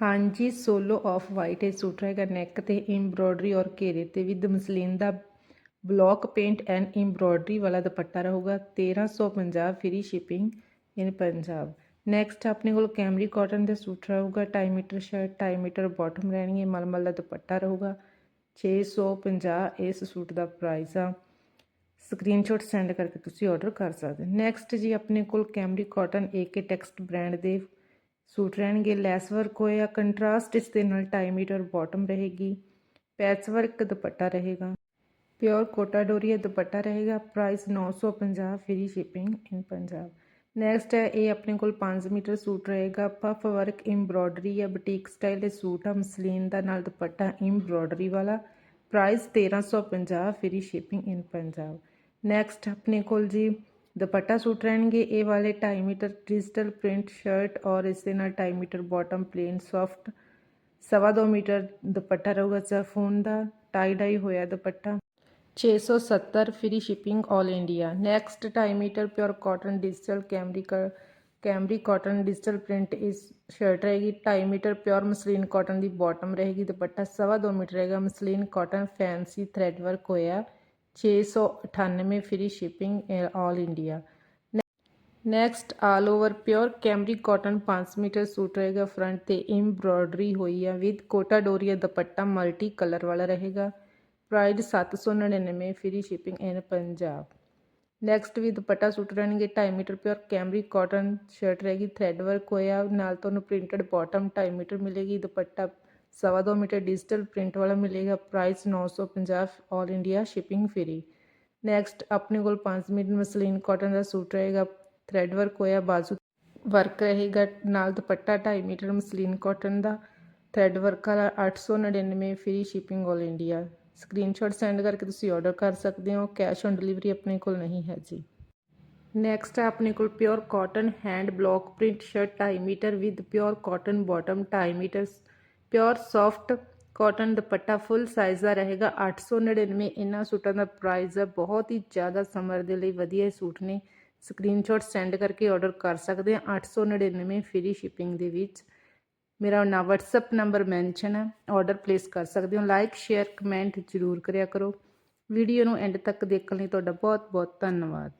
ਹਾਂਜੀ, solo off white ਇਹ suit ਰਹੇਗਾ ਨੈਕ ਤੇ ਐਮਬ੍ਰੋਇਡਰੀ ਔਰ ਘੇਰੇ ਤੇ ਵਿਦ ਮਸਲੀਨ ਦਾ ਬਲੌਕ ਪੇਂਟ ਐਂਡ ਐਮਬ੍ਰੋਇਡਰੀ ਵਾਲਾ ਦੁਪੱਟਾ ਰਹੂਗਾ। 1350 free shipping in Punjab. Next ਆਪਣੇ ਕੋਲ ਕੈਮਰੀ ਕਾਟਨ ਦੇ ਸੂਟ ਰਹੂਗਾ। 2.5 ਮੀਟਰ ਸ਼ਰਟ 2.5 ਮੀਟਰ ਬਾਟਮ ਰਹਿਣੀ ਹੈ ਮਲਮਲ ਦਾ ਦੁਪੱਟਾ ਰਹੂਗਾ। 650 ਇਸ ਸੂਟ ਦਾ ਪ੍ਰਾਈਸ ਆ। ਸਕਰੀਨਸ਼ਾਟ ਸੈਂਡ ਕਰਕੇ ਤੁਸੀਂ ਆਰਡਰ ਕਰ ਸਕਦੇ ਹੋ। ਨੈਕਸਟ ਜੀ ਆਪਣੇ ਕੋਲ ਕੈਮਰੀ ਕਾਟਨ ਏਕੇ ਟੈਕਸਟ ਬ੍ਰਾਂਡ ਦੇ ਸੂਟ ਰਹਿਣਗੇ ਲੈਸ ਵਰਕ ਹੋਇਆ ਕੰਟਰਾਸਟ ਇਸ ਦੇ ਨਾਲ 2.5 ਮੀਟਰ ਬਾਟਮ ਰਹੇਗੀ ਪੈਚ ਵਰਕ ਦੁਪੱਟਾ ਰਹੇਗਾ ਪਿਓਰ ਕੋਟਾ ਡੋਰੀਆ ਦੁਪੱਟਾ ਰਹੇਗਾ price 950 free shipping in Punjab next ਹੈ ਇਹ ਆਪਣੇ ਕੋਲ 5 ਮੀਟਰ ਸੂਟ ਰਹੇਗਾ ਪਫ ਵਰਕ ਐਮਬ੍ਰੋਇਡਰੀ ਜਾਂ ਬੁਟੀਕ ਸਟਾਈਲ ਦੇ ਸੂਟ ਆ ਮਸਲੀਨ ਦਾ ਨਾਲ ਦੁਪੱਟਾ ਐਮਬ੍ਰੋਇਡਰੀ ਵਾਲਾ price 1350 free shipping in Punjab next ਆਪਣੇ ਕੋਲ ਜੀ दुपट्टा सूट रहेंगे, ए वाले टाई मीटर डिजिटल प्रिंट शर्ट और इससे ना टाई मीटर बॉटम प्लेन सॉफ्ट, सवा दो मीटर दुपट्टा रहेगा जफून का टाई डाई होया दुपट्टा। 670 free shipping all India. Next, tie metre pure cotton digital cambric का, कैमरी कॉटन डिजिटल प्रिंट इस शर्ट रहेगी। ढाई मीटर प्योर मसलीन कॉटन की बॉटम रहेगी। दुपट्टा सवा दो मीटर रहेगा। मसलीन कॉटन फैंसी थ्रेडवर्क होया। 698 free shipping 올 India next all over pure cambric cotton 5 metre suit ਰਹੇਗਾ। ਫਰੰਟ ਤੇ ਐਮਬ੍ਰੋਇਡਰੀ ਹੋਈ ਆ ਵਿਦ ਕੋਟਾ ਡੋਰੀਆ ਦੁਪੱਟਾ ਮਲਟੀ ਕਲਰ ਵਾਲਾ ਰਹੇਗਾ। Price 799 free shipping in Punjab next ਵੀ ਦੁਪੱਟਾ ਸੂਟ ਰਹਿਣਗੇ। 2.5 metre pure cambric cotton shirt ਰਹੇਗੀ। ਥ੍ਰੈਡ ਵਰਕ ਹੋਇਆ। ਨਾਲ ਤੁਹਾਨੂੰ ਪ੍ਰਿੰਟਡ ਬਾਟਮ 2.5 ਮੀਟਰ ਮਿਲੇਗੀ। ਦੁਪੱਟਾ ਸਵਾ ਦੋ ਮੀਟਰ ਡਿਜੀਟਲ ਪ੍ਰਿੰਟ ਵਾਲਾ ਮਿਲੇਗਾ price 950 올 India shipping free next ਆਪਣੇ ਕੋਲ 5 ਮੀਟਰ ਮਸਲੀਨ ਕਾਟਨ ਦਾ ਸੂਟ ਰਹੇਗਾ ਥ੍ਰੈਡ ਵਰਕ ਹੋਇਆ ਬਾਜ਼ੂ ਵਰਕ ਰਹੇਗਾ ਨਾਲ ਦੁਪੱਟਾ 2.5 ਮੀਟਰ ਮਸਲੀਨ ਕਾਟਨ ਦਾ ਥ੍ਰੈਡ ਵਰਕ ਵਾਲਾ 899 free shipping 올 India screenshot send ਕਰਕੇ ਤੁਸੀਂ ਆਰਡਰ ਕਰ ਸਕਦੇ ਹੋ ਕੈਸ਼ ਔਨ ਡਿਲੀਵਰੀ ਆਪਣੇ ਕੋਲ ਨਹੀਂ ਹੈ ਜੀ ਨੈਕਸਟ ਹੈ ਆਪਣੇ ਕੋਲ pure cotton hand block print shirt 2.5 metre with pure cotton bottom 2.5 metre pure soft cotton ਦੁਪੱਟਾ ਫੁੱਲ ਸਾਈਜ਼ ਦਾ ਰਹੇਗਾ। 899 ਇਹਨਾਂ ਸੂਟਾਂ ਦਾ ਪ੍ਰਾਈਸ ਹੈ ਬਹੁਤ ਹੀ ਜ਼ਿਆਦਾ ਸਮਰ ਦੇ ਲਈ ਵਧੀਆ ਸੂਟ ਨੇ। ਸਕਰੀਨਸ਼ਾਟ ਸੈਂਡ ਕਰਕੇ ਆਰਡਰ ਕਰ ਸਕਦੇ ਆ 899 ਫ੍ਰੀ ਸ਼ਿਪਿੰਗ ਦੇ ਵਿੱਚ। ਮੇਰਾ ਨਾ WhatsApp ਨੰਬਰ ਮੈਂਸ਼ਨ ਹੈ। ਆਰਡਰ ਪਲੇਸ ਕਰ ਸਕਦੇ ਹੋ। ਲਾਈਕ ਸ਼ੇਅਰ ਕਮੈਂਟ ਜ਼ਰੂਰ ਕਰਿਆ ਕਰੋ। ਵੀਡੀਓ ਨੂੰ ਐਂਡ ਤੱਕ ਦੇਖਣ ਲਈ ਤੁਹਾਡਾ ਬਹੁਤ ਬਹੁਤ ਧੰਨਵਾਦ।